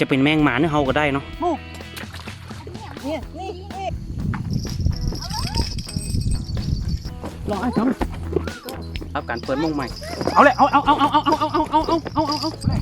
จะเป็นแมงหมาเนี่ยเฮาก็ได้เนาะเนี่ยนี่นี่ลองไอ้ครับรับการเปิดมงใหม่ เอาเลยเอาเอาเอาเอาเอาเอาเอาเอาเอาเอาเอาเอา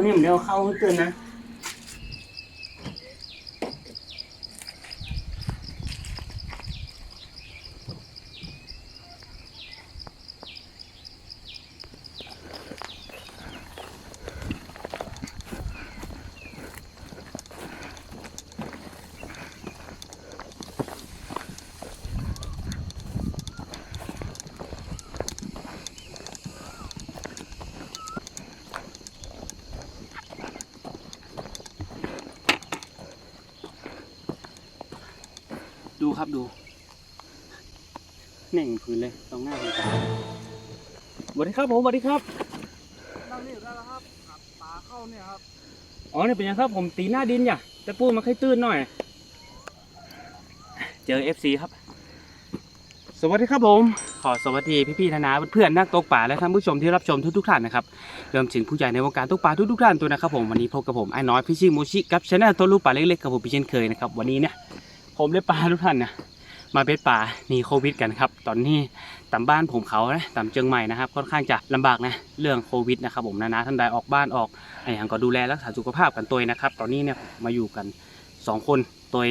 วันนี้ผมเดี๋ยวเข้าเตือนนะ น่งพื้นเลยตรงหน้าคุณตาสวัสดีครับผมสวัสดีครับนั่งนี่ได้แล้วครับครับปลาเข้าเนี่ยครับ อ๋อเนี่ยเป็นยังครับผมตีหน้าดินอย่ะแต่ปูมาให้ตื้นหน่อย เจอ FC ครับ สวัสดีครับผม ขอสวัสดีพี่ๆธนาเพื่อนๆนักตกป่าและท่านผู้ชมที่รับชมทุกๆท่านนะครับรวมถึงผู้ใหญ่ในวงการตกป่าทุกๆท่านตัวนะครับผมวันนี้พบกับผมไอ้น้อยพี่ชิมูชิกับชแนลตัวลูกป่าเล็กๆกับผมพี่เช่นเคยนะครับวันนี้เนี่ยผมได้ปลาทุกท่านนะ มาเป็ดป่าหนีโควิดกันครับ ตอนนี้ตามบ้านผมเขานะตามเชียงใหม่นะครับ ค่อนข้างจะลำบากนะเรื่องโควิดนะครับผมนะนะท่านใดออกบ้านออกไอ้อย่างก็ดูแลรักษาสุขภาพกันตัวนะครับ ตอนนี้เนี่ยมาอยู่กัน 2 คน ตัว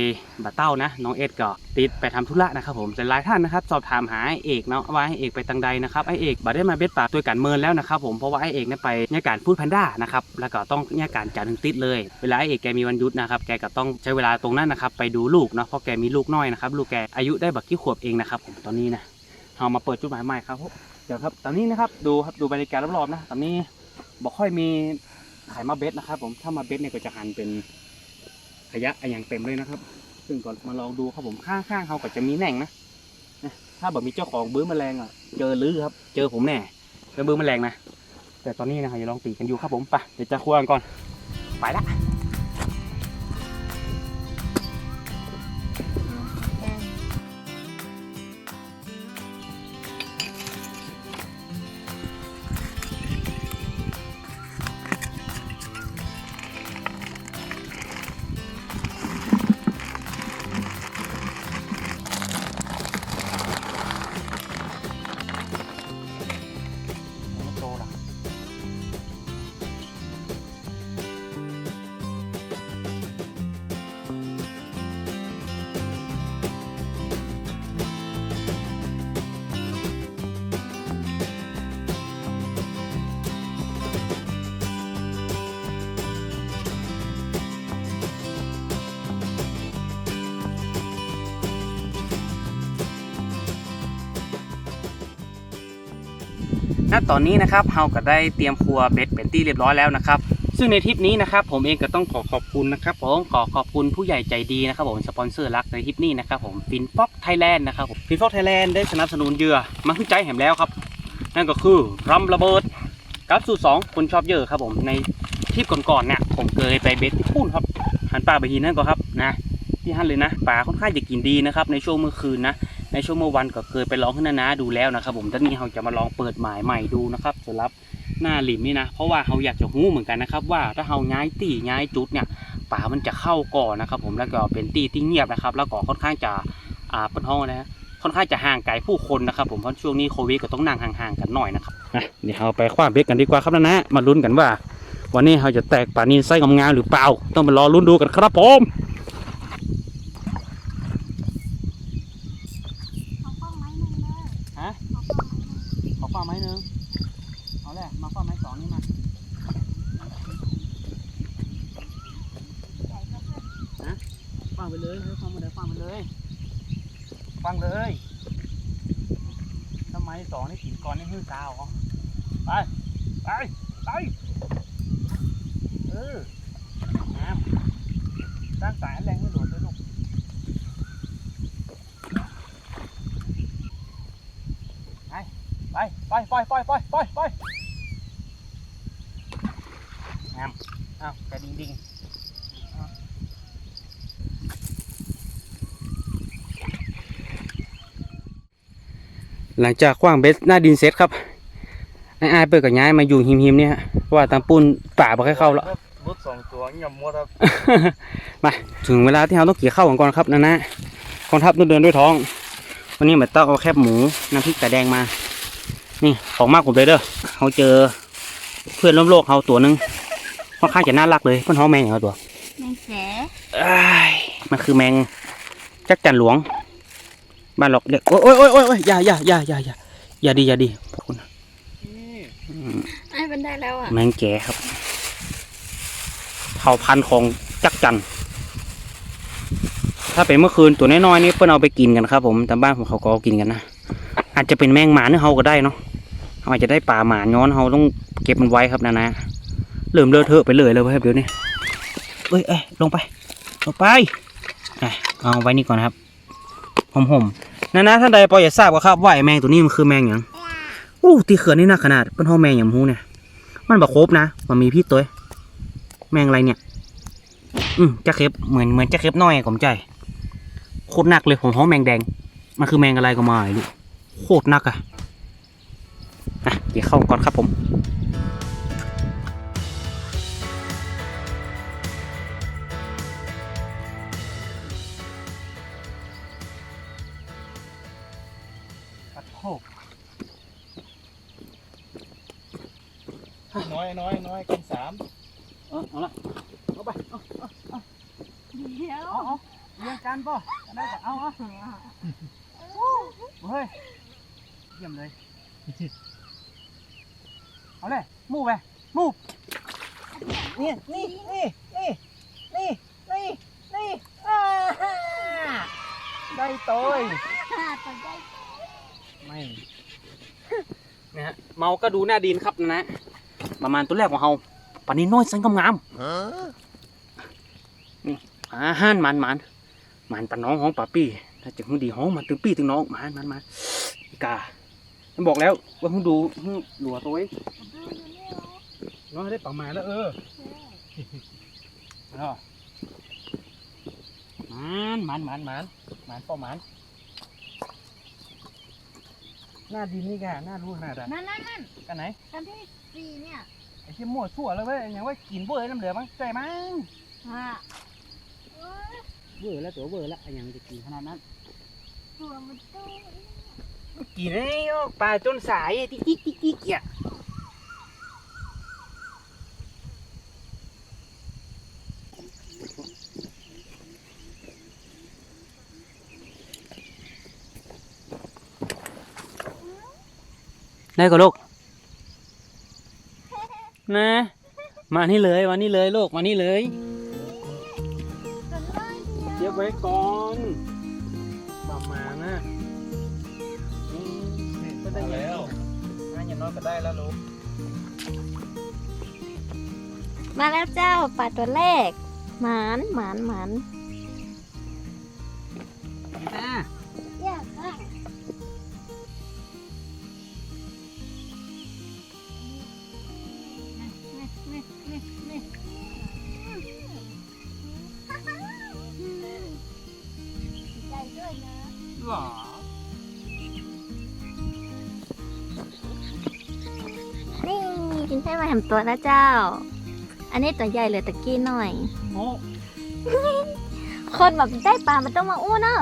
บัตเต้านะน้องเอ็ดก็ติดไปทำธุระนะครับผมแต่หลายท่านนะครับสอบถามหาไอเอกเนาะว่าไอ้เอกไปตังใดนะครับไอเอกบัได้มาเบ็ดป่าตัวกันเมินแล้วนะครับผมเพราะว่าไอเอกเนี่ยไปเนี่ยการพูดแพนด้านะครับแล้วก็ต้องเนี่ยการจันทร์ถึงติดเลย เวลาไอเอกแกมีวันหยุดนะครับแกก็ต้องใช้เวลาตรงนั้นนะครับไปดูลูกเนาะเพราะแกมีลูกน้อยนะครับลูกแกอายุได้บักกี่ขวบเองนะครับผมตอนนี้นะเรามาเปิดจุดหมายใหม่ครับเดี๋ยวครับตอนนี้นะครับดูครับดูบรรยากาศรอบๆนะตอนนี้บอกค่อยมีขายมาเบ็ดนะครับผมถ้ามาเบ็ดเนี่ยก็จะหันเป็น ขยะอย่างเต็มเลยนะครับ ซึ่งก่อนมาลองดูครับผมข้างๆเขาก็จะมีแหน่งนะถ้าแบบมีเจ้าของบื้อแมลงอะเจอลื้อครับ เจอผมแน่เจอบื้อแมลงนะแต่ตอนนี้นะครับอย่าลองตีกันอยู่ครับผมไปเดี๋ยวจะครัวกันก่อนไปละ ณตอนนี้นะครับเราก็ได้เตรียมครัวเบ็ดเป็นที่เรียบร้อยแล้วนะครับ ซึ่งในทริปนี้นะครับ ผมเองก็ต้องขอขอบคุณนะครับผมขอขอบคุณผู้ใหญ่ใจดีนะครับผมสปอนเซอร์หลักในทริปนี้นะครับผมฟินฟอกไทยแลนด์นะครับผมฟินฟอกไทยแลนด์ได้สนับสนุนเยื่อมาขึ้นใจแหมแล้วครับ นั่นก็คือรำระเบิดกับสูตรสองคนชอบเยอะครับผมในทริปก่อนๆเนี่ยผมเคยไปเบ็ดที่พุ่นครับหันปลาไปหินนั่นก็ครับนะที่หันเลยนะปลาค่อนข้างจะกินดีนะครับในช่วงเมื่อคืนนะ ในช่วงเมื่อวันก็เคยไปลองขึ้นนานาดูแล้วนะครับ ผมตอนนี้เราจะมาลองเปิดหมายใหม่ดูนะครับสำหรับหน้าหลิมนี่นะ เพราะว่าเขาอยากจะหู้เหมือนกันนะครับ ว่าถ้าเขาย้ายตีย้ายจุดเนี่ยป่ามันจะเข้าก่อนนะครับ ผมแล้วก็เป็นตีที่เงียบนะครับ แล้วก็ค่อนข้างจะอ่าเปิ้นห้องนะฮะค่อนข้างจะห่างไกลผู้คนนะครับ ผมเพราะช่วงนี้โควิดก็ต้องนั่งห่างๆกันหน่อยนะครับนะเดี๋ยวเราไปคว้าเบ็ดกันดีกว่าครับนะนะมาลุ้นกันว่า วันนี้เราจะแตกปลานินไส้งามๆหรือเปล่า ต้องไปรอลุ้นดูกันครับผม เอากล้องไม้หนึ่งเลย ฮะ เอากล้องไม้หนึ่ง ขอคว้าไม้หนึ่งเอาแหละมาคว้าไม้สองนี่มา ใหญ่ก็เพื่อน ฟังไปเลยให้ฟังมาเลยฟังไปเลย ฟังเลยทำไมสองนี่กินก่อนนี่หื้อกาวเหรอไป ไป ไป เออน้ำด้านสายแรงไม่โดดเลยลูก ไป ไปไปไปไปไปไปไปน้ำอ้าวกระดิ่งดิ่งหลังจากขว้างเบสหน้าดินเสร็จครับไอ้อายเปิดกับย้ายมาอยู่หิมหิมๆเนี่ยฮะเพราะว่าตามปูนป่าบ่ค่อยเข้าแล้วรถสองตัวเงียบหมดครับมาถึงเวลาที่เราต้องเกี่ยวข้าวกันก่อนครับนะนะกองทัพต้องเดินด้วยท้อง วันนี้เหมือนต้องเอาแคบหมูน้ำพริกตาแดงมา นี่ของมากผมเลยเด้อเขาเจอเพื่อนร่วมโลกเขาตัวหนึงค่อนข้างจะน่ารักเลยเพื่อนเขาแมงอย่างตัวแมงแสอ้ายมันคือแมงจักจันหลวงบ้านหรอกเรียกโอ้ยโอ้ยโอ้ยโอ้ยอย่าอย่าอย่าอย่าอย่าอย่าดีอย่าดีพวกคุณนี่อืมไอ้มันได้แล้วอะแมงแก่ครับเผ่าพันธุ์ของจักจันถ้าเป็นเมื่อคืนตัวน้อยๆนี่เพื่อนเอาไปกินกันครับ ผมแต่บ้านผมเขาก็เอากินกันนะอาจจะเป็นแมงหมาเนื้อเฮาก็ได้เนาะ เขาอาจจะได้ปลาหมาย้อนเฮาต้องเก็บมันไว้ครับนะนะเริ่มเลอะเทอะไปเลยเลยครับเดี๋ยวนี้เอ้ยเอ้ยลงไปลงไปเอาไว้นี่ก่อนครับห่มๆนะนะท่านใดพอจะทราบก็ครับว่าไอแมงตัวนี้มันคือแมงอย่างอู้ตีเขื่อนนี่หนักขนาดเป็นห้องแมงอย่างมูเนี่ยมันบะครบนะมันมีพี่ตัวแมงอะไรเนี่ย อืมจะเข็บเหมือนเหมือนจะเข็บน้อยผมใจโคตรหนักเลยผมห้องแมงแดง มันคือแมงอะไรก็ไมาไม่รู้โคตรหนักอะ อะเดี๋ยวเข้าก่อนครับผมปัดโคกน้อยน้อยน้อยกันสามเออเอาละเอาไปเอาเดี๋ยวเอาเอาเรียงกันป่ะอันนั้นก็เอาเอาเฮ้ยเยี่ยมเลย เอาเลยมูไปมูนี่นี่นี่นี่นี่นี่นี่อ่าได้ตัวขาดตัวไม่นะฮะเมาก็ดูหน้าดินครับนะ ประมาณตัวแรกของเราปานนี้น้อยสังกำงามนี่อาหานมันมันมันปานน้องห้องป่าปี้ถ้าจะมึงดีห้องมันถึงปี้ถึงน้องมันมันมันกามันบอกแล้วว่ามึงดูมึงหลัวตัวเองดูอยู่นี่เหรอ น้อยได้ประมาณแล้วเออเนาะมันมันมันมันมันป้อมันหน้าดินนี่กะหน้ารู้หน้าดันนั่นนั่นนั่นกันไหนกันที่สี่เนี่ยไอ้ที่มั่วชั่วเลยเว้ยอย่างว่ากินเบอร์น้ำเหลือมั้งใจมั้งอะเอ้ยเบอร์แล้วตัวเบอร์แล้วไอ้ยังจะกินขนาดนั้นตัวมันตู้กินไอ้โอ้ปลาจนสายไอ้ติ๊กติ๊กติ๊กติ๊กเกี ได้ก็ลูกนะมานี่เลยมานี่เลยลูกมานี่เลยตัวน้อยเดียวเก็บไว้ก่อนประมาณนะอืมก็ได้แล้วงั้นอย่างน้อยก็ได้แล้วลูกมาแล้วเจ้าปลาตัวแรกหมานหมานหมาน ตัวแล้วเจ้า อันนี้ตัวใหญ่เหลือตะกี้หน่อยโอ้คนแบบได้ปลา มันต้องมาอู้เนอะ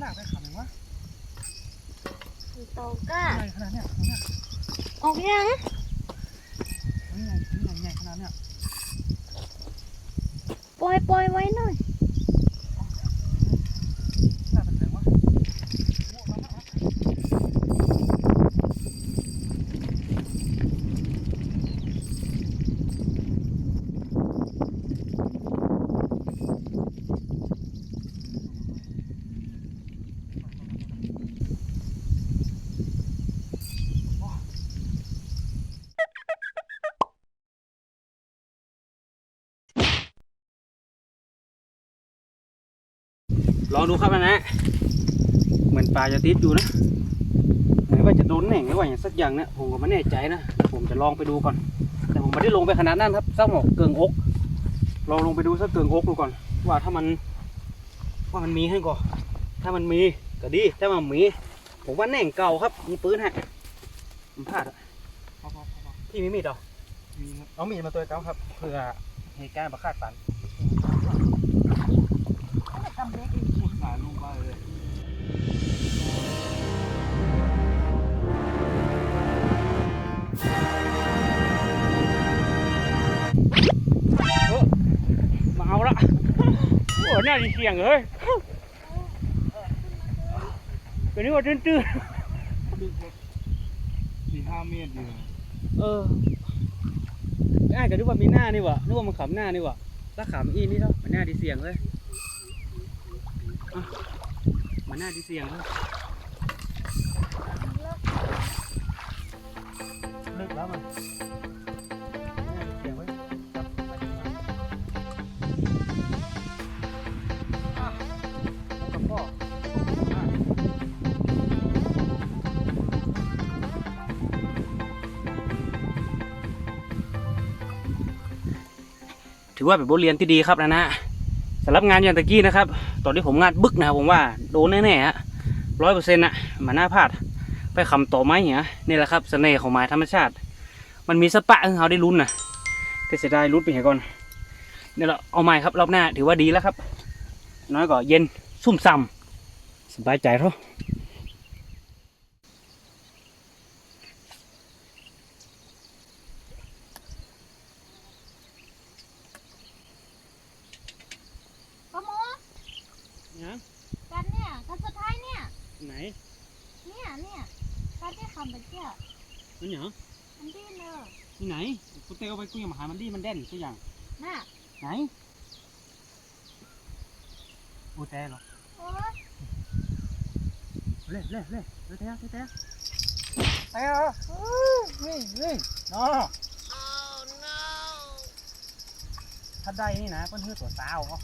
หนักไปขับหนึ่วะโตก้าใหญ่ขนาดเนี้ยออกยังง่ใหญ่ใหขนาดเนี้ยปล่อยปล่อยไว้หน่อย ดูครับนะเหมือนปลาจะติดอยู่นะเหมือนว่าจะโดนแหน่งหรือว่าอย่างสักอย่างเนี่ยผมก็ไม่แน่ใจนะเดี๋ยวผมจะลองไปดูก่อน แต่ผมไม่ได้ลงไปขนาดนั้นครับสักหมอกเกิงอกลองลงไปดูสักเกิงอกดูก่อน ว่าถ้ามันว่ามันมีให้ก่อนถ้ามันมีก็ดีถ้ามันมี ผมว่าแหน่งเก่าครับ มีปืนฮะผมพลาดอะพอพอพอพอพี่มีมีดเหรอมีครับเอามีดมาตัวเก่าครับเพื่อเหตุการณ์ประคาดฝันพูดสายลงไปเลย มาเอาละโอ้น่าดีเสียงเลยตัวนี้ว่าตื้นดึกแบบสี่ห้าเมตรอยู่ๆเออง่ายก็นึกว่ามีหน้านี่หวะนึกว่ามันขำหน้านี่หวะถ้าขำอีนี่เท่ามันหน้าดีเสียงเลย มันหน้าดีเสียงเลยลึกแล้วมันหน้าดีเสียงไว้จับไปอะกับพ่อถือว่าเป็นบทเรียนที่ดีครับนะนะ สำหรับงานอย่างตะกี้นะครับ ตอนที่ผมงานบึกนะครับผมว่าโดนแน่ๆฮะร้อยเปอร์เซ็นต์อะมันน่าพลาด ไปคำต่อไม้เหี้ยนี่แหละครับเสน่ห์ของไม้ธรรมชาติ มันมีสปะให้เขาได้ลุ้นนะแต่เสียดายลุ้นไปเหียก่อนเนี่ยเราเอาไม้ครับรอบหน้าถือว่าดีแล้วครับ น้อยก็เย็นซุ่มซ่ำสบายใจเท่า ปะโม เนี่ย กันเนี่ยกันสุดท้ายเนี่ย ไหน เนี่ยเนี่ยกันที่คำไปเที่ยว มัน เหรอมันดิ้นเลยนี่ไหนกูเตะเอาไปกูยังมาหามันดีมันแด่นตัวอย่างน่ะไหนกูเตะเหรอโอ้ยเล่เล่เล่เตะเตะเตะไอ้เหรอนี่นี่เนาะถ้าได้นี่นะเพิ่นฮือตัวสาวเขา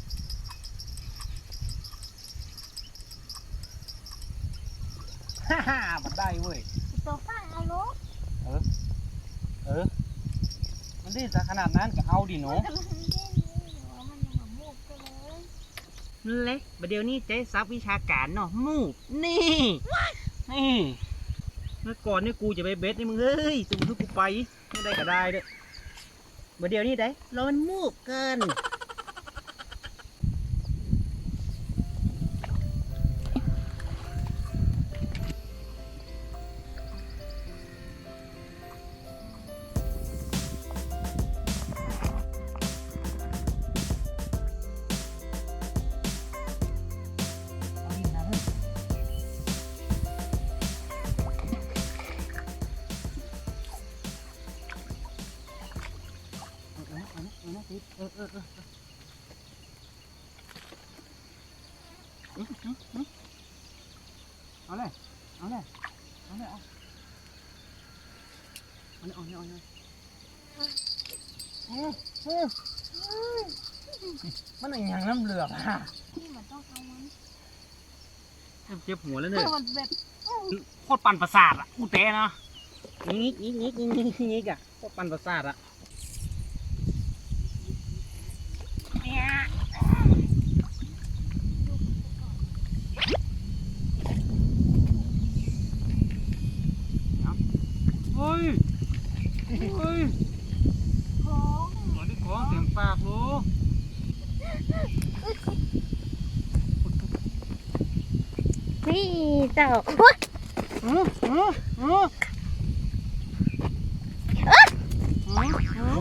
ฮ่าฮ่ามันได้เว้ย ตัวฟังเอาลูก เออ มั นได้จะขนาดนั้นก็เอาดิหนูมันกำลังดิ้นอยู่มันยังมามูกก็เลยเล็กประเดี๋ยวนี้ใจซับวิชาการเนาะมูบนี่นี่เมื่อก่อนเนี่ยกูจะไปเบ็ดนี่มึงเอ้ยจะมึงทุกกูไปไม่ได้ก็ได้เด้อประเดี๋ยวนี้ได้เรามันมูบเกิน เอาเลยเอาเลยเอาเลยเอาเอาเลยเอาเลยเอาเลยเออเออมันอะไรอย่างน้ำเหลือกอะนี่มันต้องเอามันเจ็บหัวแล้วเอเนี่ยอมันแบบโคตรปั่นประสาทอะกูเตะนะงี้งี้งี้งี้งี้งี้งี้อะโคตรปั่นประสาทอะเฮ้ยเฮ้ย ของ หมอที่ของเสียงปากลูก นี่เจ้าโอ๊ยอืออืออืออืออือ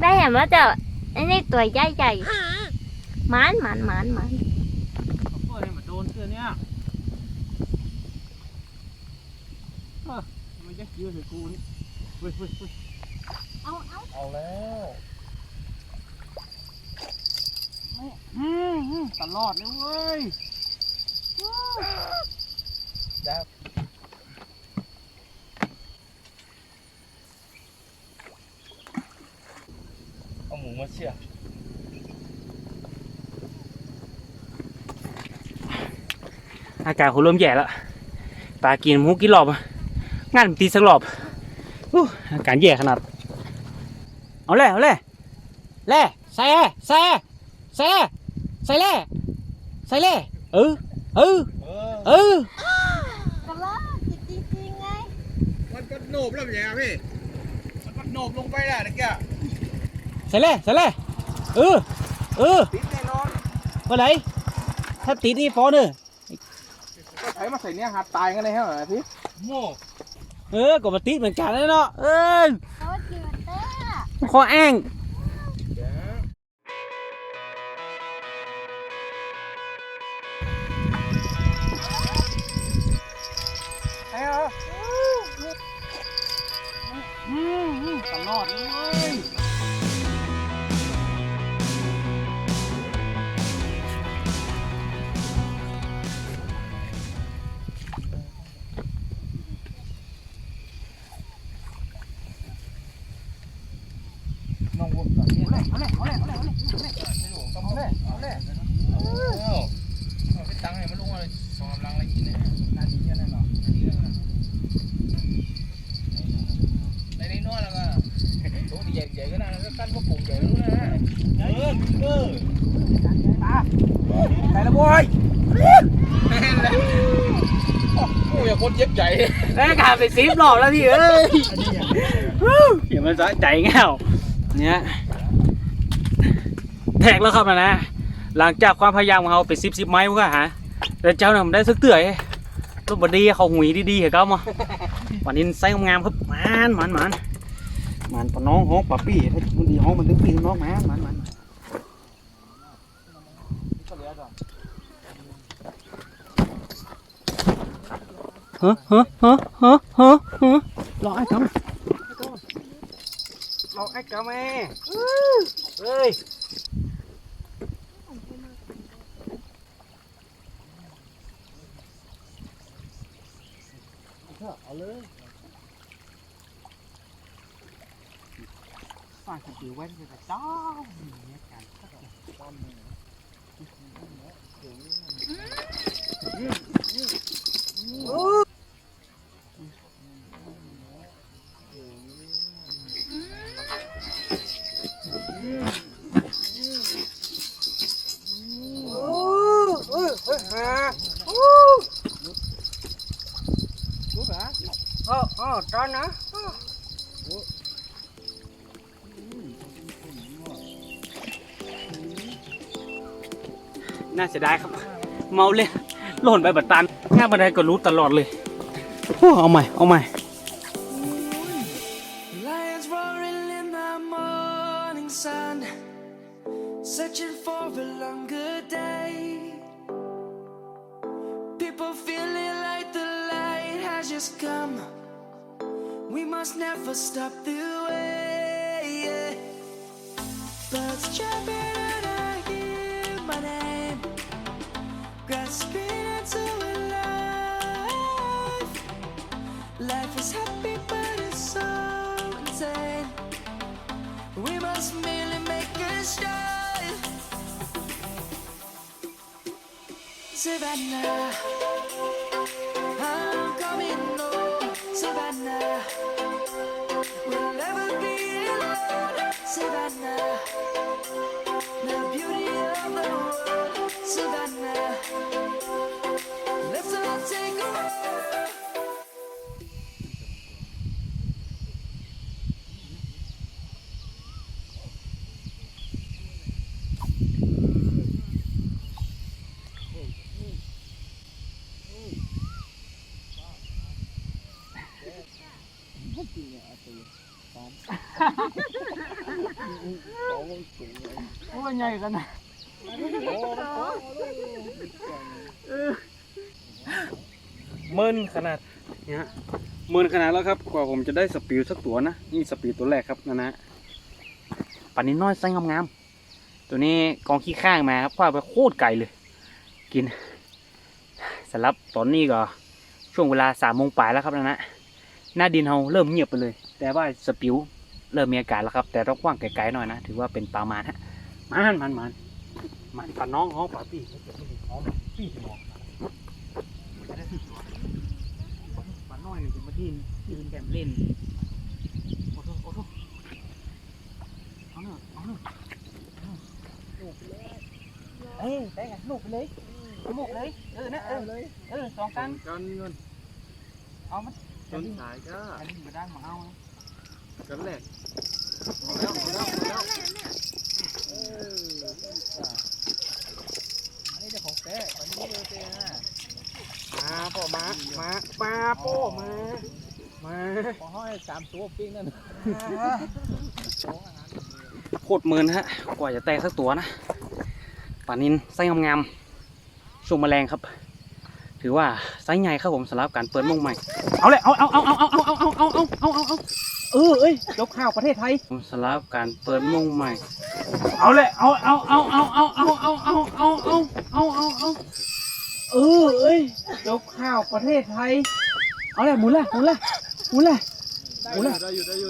ได้เห็นว่าเจ้าอันนี้ตัวใหญ่ใหญ่หมันหมันหมันหมันเปิดให้มาโดนเสื้อเนี่ยเออมันจะยืดเลยกูนี่เว้ยเว้ยเว้ยเอาเอาเอาแล้วอืมอืมตลอดเลยเว้ย เอาหมูมาเชี่ยอากาศเขาเริ่มแย่แล้วปลากินหมูกินรอบงานตีสักรอบอาการแย่ขนาด เอาเลยเอาเลยเล่ใส่ใส่ใส่ใส่เล่ใส่เล่เออเออ เออเออ กระลาจริงจริงไง มันก็โหนบแล้วเป็นยังไงพี่ มันก็โหนบลงไปแล้วตะเกียใส่เล่ใส่เล่เออ เออติดแน่นอนเมื่อไหร่ถ้าติดนี่ฟอเนอก็ใช้มาใส่เนี่ยหัดตายกันเลยฮะพี่โม่เออก็มาติดเหมือนกันเลยเนาะ เออ เขาเกิดเต้อขอแอ้ง ปแล้วบอยโอ้ยคนเย็บใหญ่แล้วการไปซีฟหลอกแล้วพี่เอ้ยเดี๋ยวมันสะใจแง่วเนี่ย แทกแล้วครับนะ หลังจากความพยายามของเราไปซิบซิบไม้พวกอะฮะแต่เจ้าเนี่ยมันได้สักเตื่อยรถบดีเขาหุยดีๆเหรอเก้ามาวันนี้ไส้งามครับมันมันมันมันปน้องห้องปะปี้ถ้ามันดีห้องมันถึงปีน้องมันมันมันฮ้อเฮ้อเฮ้อเฮ้อเฮ้อเฮ้อรอไอ้กำรอไอ้กำแม่เฮ้ย เอาเลย ฝากถือไว้เป็นก น่าจะน่าเสียดายครับ เมาเลยหล่นไปบัดตันงาบันไดก็รู้ตลอดเลยโอ้เอาใหม่ เอาใหม่ just merely make a shine. Savannah. Ah. ญ่กันนะมินขนาดเนี่ยหมื่นขนาดแล้วครับ กว่าผมจะได้สปิวสักตัวนะ นี่สปิวตัวแรกครับนะนะปันนี้น้อยไส้งามๆตัวนี้กองขี้ข้างมาครับคว้าไปโคตรไกลเลย กินสำหรับตอนนี้ก็ช่วงเวลาสามโมงปลายแล้วครับนะนะหน้าดินเราเริ่มเงียบไปเลย แต่ว่าสปิวเริ่มมีอาการแล้วครับ แต่ต้องกว้างไกลๆหน่อยนะ ถือว่าเป็นปลามาณฮะ มันมันมันมันปลาน้องห้องปลาปีห้องปีหมอกไม่ได้สิบตัวปลาน้อยนี่จะมาดินยืนแกมเล่นโอ้โหโอ้โหเอาเนอะเอาเนอะเอ้ยได้ไงลูกไปเลยลูกเลยเออนะเออเลยเออสองกันกันเงินเอามันต้นสายก็อันนี้มาดังมาเอานะกันแรกเอาแล้วเอาแล้วเอาแล้วอันนี้จะของแท้อันนี้เลยเต้ฮะ มาพ่อมามามาพ่อมา มา ของห้อยสามตัวปิ้งนั่นโคตรเมินฮะ กว่าจะแตกสักตัวนะป่านินไส้งามๆช่วงแมลงครับ ถือว่าไซส์ใหญ่ครับผมสำหรับการเปิดมงใหม่ เอาเลยเอาเอาเอาเอาเอาเอาเอาเอาเอาเอาเอาเอาเออเอ้ยยกข้าวประเทศไทยสำหรับการเปิดมงใหม่ เอาเลยเอาเอาเอาเอาเอาเอาเอาเอาเอาเอาเอาเอาเอาเออเอ้ยยกข้าวประเทศไทย เอาเลยหมุนเลยหมุนเลยห มุนเลยหมุนเลย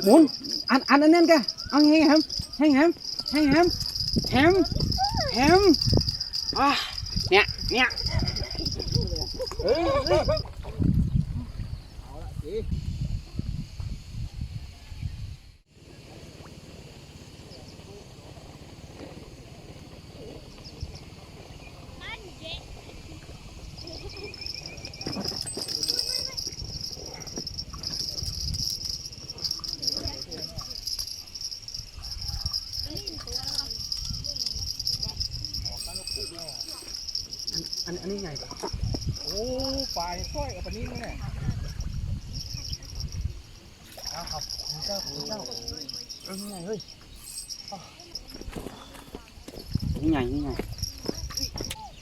หมุนอันอันอันนั้นกันเอาแฮงแฮมแฮงแฮมแฮงแฮมแฮมแฮมอะเนี่ยเนี่ยเฮ้ยเฮ้ย อันอันนี้ใหญ่กว่า โอ้ปลายสร้อยกับปลานี้นี่แหละเอาครับคุณเจ้าคุณเจ้า เออนี่ใหญ่เฮ้ยนี่ใหญ่นี่ใหญ่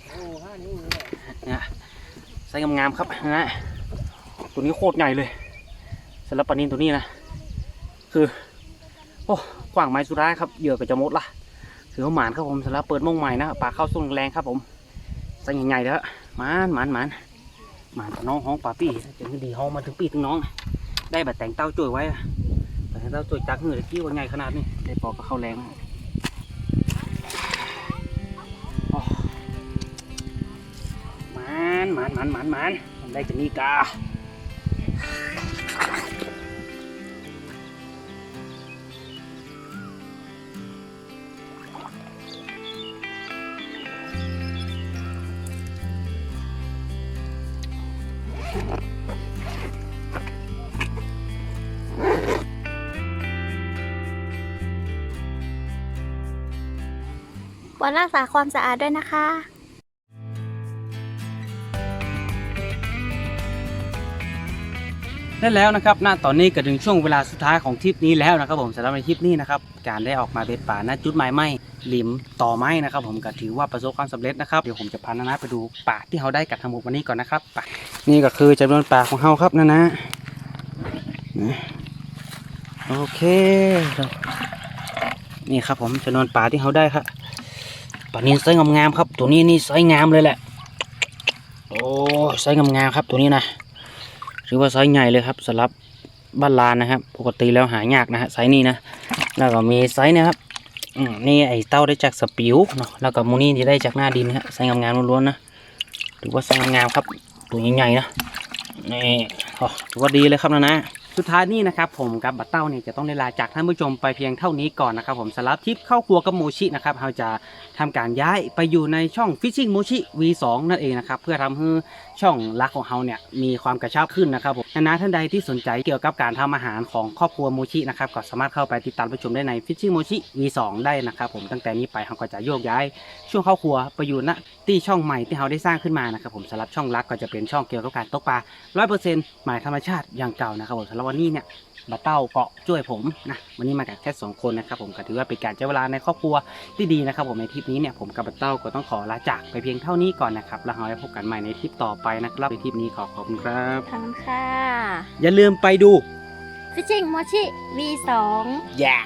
โอ้ห้านิ้วเลยแหละ เนี่ยไซส์งามครับนะตัวนี้โคตรใหญ่เลยสำหรับปลานินตัวนี้นะ คือ โอ้กว้างไม้สุดท้ายครับเหยื่อก็จะหมดละถือว่าหมานครับผมสำหรับเปิดมงใหม่นะปลาเข้าส่งแรงครับผมไซส์ใหญ่ๆแล้วหมานหมานหมานหมานน้องห้องปลาปี้จะดีห้องมาถึงปีถึงน้อง ได้แบบแต่งเต้าจ่ยไว้แต่งเต้าจ่ยจักเหงื่อกี้ว่าใหญ่ขนาดนี้ได้ปอกก็เข้าแรง หมานหมานหมานหมานได้จะมีกาวันรักษาความสะอาดด้วยนะคะ ได้แล้วนะครับณตอนนี้ก็ถึงช่วงเวลาสุดท้ายของทริปนี้แล้วนะครับผมสำหรับในทริปนี้นะครับการได้ออกมาเบ็ดป่าณจุดหมายไม่หลิมต่อไม้นะครับผมก็ถือว่าประสบความสำเร็จนะครับเดี๋ยวผมจะพานานะไปดูป่าที่เขาได้กับทางหมดวันนี้ก่อนนะครับไปนี่ก็คือจำนวนป่าของเขาครับนะนะนะโอเค นี่ครับผมจำนวนป่าที่เขาได้ครับป่านี้ไซส์งามๆครับ ตัวนี้นี่ไซส์งามเลยแหละโอ้ไซส์งามๆครับตัวนี้นะ ถือว่าไซส์ใหญ่เลยครับสำหรับบ้านลานนะครับ ปกติแล้วหายากนะฮะไซส์นี้นะ แล้วก็มีไซส์นะครับนี่ไอเต้าได้จากสปิวเนาะแล้วก็มูนี่ที่ได้จากหน้าดินนะฮะไซส์งามๆล้วนๆนะถือว่าไซส์งามๆครับ ตัวใหญ่ๆนะนี่โอ้ถือว่าดีเลยครับนะนะ สุดท้ายนี่นะครับผมกับบัตเต้าเนี่ยจะต้องได้ลาจากท่านผู้ชมไปเพียงเท่านี้ก่อนนะครับผมสำหรับทริปเข้าครัวกับโมชินะครับเราจะทำการย้ายไปอยู่ในช่อง Fishing Mochi V2 นั่นเองนะครับเพื่อทำให้ช่องรักของเราเนี่ยมีความกระชับขึ้นนะครับผมนานาท่านใดที่สนใจเกี่ยวกับการทำอาหารของครอบครัวโมชินะครับก็สามารถเข้าไปติดตามรับชมได้ใน Fishing Mochi V2 ได้นะครับผมตั้งแต่นี้ไปเราก็จะโยกย้ายช่วงเข้าครัวไปอยู่ณที่ช่องใหม่ที่เราได้สร้างขึ้นมานะครับผมสำหรับช่องรักก็จะเป็นช่องเกี่ยวกับการตกปลา100%หมายธรรมชาติอย่างเก่านะครับผมสำหรับแล้ววันนี้เนี่ยบัตเต้าก็ช่วยผมนะวันนี้มากันแค่สองคนนะครับผมก็ถือว่าเป็นการใช้เวลาในครอบครัวที่ดีนะครับผมในทริปนี้เนี่ยผมกับบัตเต้าก็ต้องขอลาจากไปเพียงเท่านี้ก่อนนะครับแล้วเราจะพบกันใหม่ในทริปต่อไปนะครับในทริปนี้ขอขอบคุณครับขอบคุณค่ะอย่าลืมไปดู Fishing Mochi V2 yeah